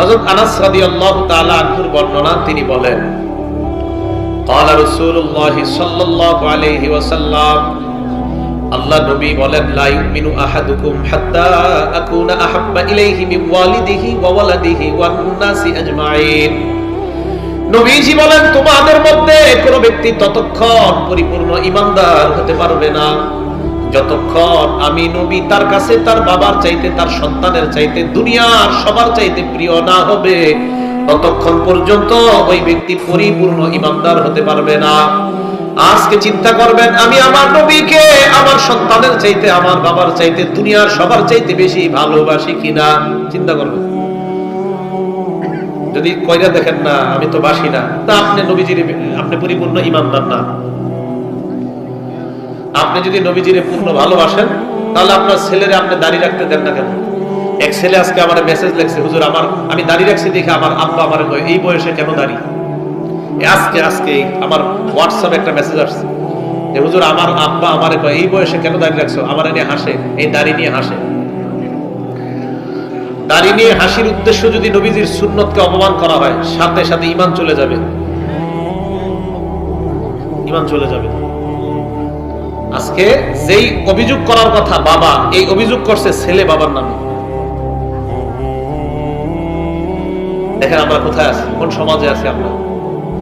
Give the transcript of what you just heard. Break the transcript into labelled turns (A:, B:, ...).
A: হযরত আনাস রাদিয়াল্লাহু তাআলা আনহুর বর্ণনা তিনি বলেন قال رسول الله صلى الله عليه وسلم আল্লাহ নবী বলেন লা ইউমিনু আহাদুকুম হাত্তা আকুনা আহাব্বা ইলাইহি মিন ওয়ালিদিহি ওয়া ওয়ালাদিহি ওয়ান নাসি আজমাইন নবীজি বলেন তোমাদের মধ্যে কোন ব্যক্তি ততক্ষণ পরিপূর্ণ ইমানদার হতে পারবে না যতক্ষণ আমি নবী, তার কাছে তার বাবার চাইতে, তার সন্তানের চাইতে, দুনিয়ার সবার চাইতে প্রিয় না হবে, ততক্ষণ পর্যন্ত ওই ব্যক্তি পরিপূর্ণ ইমানদার হতে পারবে না। আজকে চিন্তা করবেন, আমি আমার নবীকে, আমার সন্তানের চাইতে, আমার বাবার চাইতে, দুনিয়ার সবার চাইতে বেশি ভালোবাসি কিনা? চিন্তা করবেন। যদি কইরা দেখেন না, আমি তো বাসি না, তা আপনি নবীজির, আপনি পরিপূর্ণ ইমানদার না। আপনি যদি নবীজিরে পূর্ণ ভালোবাসেন, তাহলে আপনার ছেলেরে আপনি দাঁড়িয়ে রাখতে দেন না কেন? এক ছেলে আজকে আমার মেসেজ লেখছে, হুজুর, আমার, আমি দাঁড়িয়ে রাখছি দেখে আমার আব্বা আমার এই বয়সে কেন দাঁড়িয়ে আজকে আজকে আমার হোয়াটসঅ্যাপে একটা মেসেজ আসছে যে, হুজুর, আমার আব্বা আমার এই বয়সে কেন দাঁড়িয়ে রাখছো? আমার নিয়ে হাসে, এই দাড়ি নিয়ে হাসে। দাড়ি নিয়ে হাসির উদ্দেশ্য যদি নবীজির সুন্নতকে অপমান করা হয়, সাথে সাথে ইমান চলে যাবে। ইমান চলে যাবে। আজকে যেই অভিযোগ করার কথা, বাবা, এই অভিযোগ করছে ছেলে বাবার নামে। দেখেন আমরা কোথায় আছি, কোন সমাজে আছি আমরা?